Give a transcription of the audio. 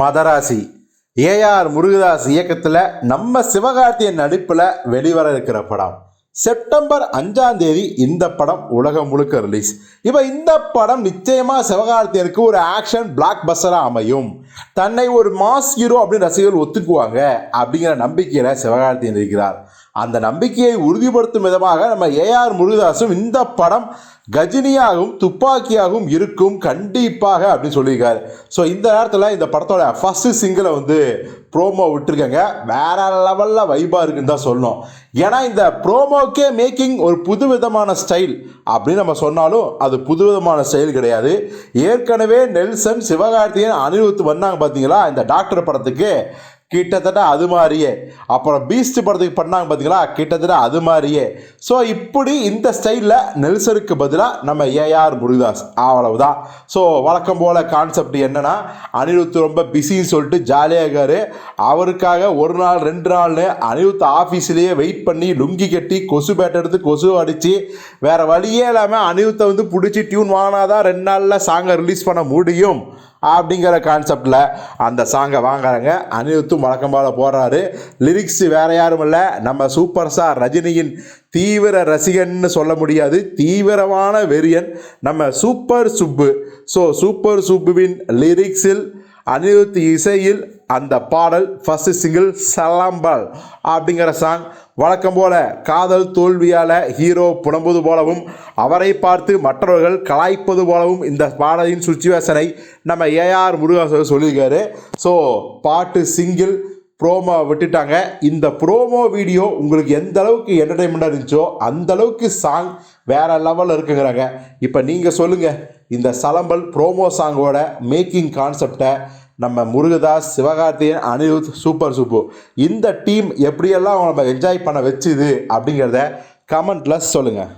Madrasi. AR Murugadoss இயக்கத்தில் நம்ம சிவகார்த்தியன் நடிப்பில் வெளிவர இருக்கிற படம். செப்டம்பர் அஞ்சாம் தேதி இந்த படம் உலகம் முழுக்க ரிலீஸ் இப்போ இந்த படம் நிச்சயமாக சிவகார்த்தியனுக்கு ஒரு ஆக்ஷன் பிளாக் பஸ்டராக அமையும். தன்னை ஒரு மாஸ் ஹீரோ அப்படின்னு ரசிகர்கள் ஒத்துக்குவாங்க அப்படிங்கிற நம்பிக்கையில் சிவகார்த்தியன் இருக்கிறார். அந்த நம்பிக்கையை உறுதிப்படுத்தும் விதமாக நம்ம ஏஆர் முருகதாசும் இந்த படம் கஜினியாகவும் துப்பாக்கியாகவும் இருக்கும் கண்டிப்பாக அப்படின்னு சொல்லியிருக்காரு. ஸோ இந்த நேரத்தில் இந்த படத்தோட ஃபஸ்ட்டு சிங்கிளை வந்து ப்ரோமோ விட்டுருக்கங்க. வேற லெவலில் வைபாக இருக்குன்னு தான் சொல்லணும். ஏன்னா இந்த ப்ரோமோக்கே மேக்கிங் ஒரு புது விதமான ஸ்டைல் அப்படின்னு நம்ம சொன்னாலும் அது புது விதமான ஸ்டைல் கிடையாது. ஏற்கனவே நெல்சன் சிவகார்த்திகேயன் அனிருத் வந்தாங்க பார்த்தீங்களா இந்த டாக்டர் படத்துக்கு. கிட்டத்தட்ட அது மாதிரியே. அப்புறம் பீஸ்ட் படத்துக்கு பண்ணாங்க பார்த்தீங்களா கிட்டத்தட்ட அது மாதிரியே. ஸோ இப்படி இந்த ஸ்டைலில் நெல்சருக்கு பதிலாக நம்ம ஏஆர் முருகதாஸ் அவ்வளவுதான். ஸோ வழக்கம் போல் கான்செப்ட் என்னென்னா அனிருத் ரொம்ப பிஸின்னு சொல்லிட்டு ஜாலியாக இருக்கார். அவருக்காக ஒரு நாள் ரெண்டு நாள்னு அனிருத் ஆஃபீஸ்லேயே வெயிட் பண்ணி லுங்கி கட்டி கொசு பேட் எடுத்து கொசு அடித்து வேறு வழியே இல்லாமல் அனிருத்தை வந்து பிடிச்சி டியூன் வாங்கினாதான் ரெண்டு நாளில் சாங்கை ரிலீஸ் பண்ண முடியும். அப்படிங்கிற கான்செப்டில் அந்த சாங்கை வாங்குறாங்க. அனிருத்தும் வழக்கம் போல போடுறாரு. லிரிக்ஸ் வேற யாரும் இல்லை. நம்ம சூப்பர் ஸ்டார் ரஜினியின் தீவிர ரசிகன்னு சொல்ல முடியாது. தீவிரமான வெறியன் நம்ம சூப்பர் சுப்பு ஸோ சூப்பர் சுப்புவின் லிரிக்ஸில் அனிருத் இசையில் அந்த பாடல் ஃபஸ்ட்டு சிங்கிள் சலம்பல் அப்படிங்கிற சாங் வழக்கம் போல காதல் தோல்வியால் ஹீரோ புலம்புவது போலவும் அவரை பார்த்து மற்றவர்கள் கலாய்ப்பது போலவும் இந்த பாடலின் சுச்சுவேஷனை நம்ம ஏஆர் முருகாசர் சொல்லியிருக்காரு. ஸோ பாட்டு சிங்கிள் ப்ரோமோ விட்டுட்டாங்க. இந்த ப்ரோமோ வீடியோ உங்களுக்கு எந்த அளவுக்கு என்டர்டைன்மெண்ட்டாக இருந்துச்சோ அந்த அளவுக்கு சாங் வேற லெவலில் இருக்குங்கிறாங்க. இப்போ நீங்கள் சொல்லுங்கள் இந்த சலம்பல் ப்ரோமோ சாங்கோட மேக்கிங் கான்செப்டை நம்ம முருகதாஸ் சிவகார்த்தியன் அனிருத் சூப்பர் சூப்பு இந்த டீம் எப்படியெல்லாம் நம்ம என்ஜாய் பண்ண வச்சுது அப்படிங்கிறத கமெண்ட்டில் சொல்லுங்கள்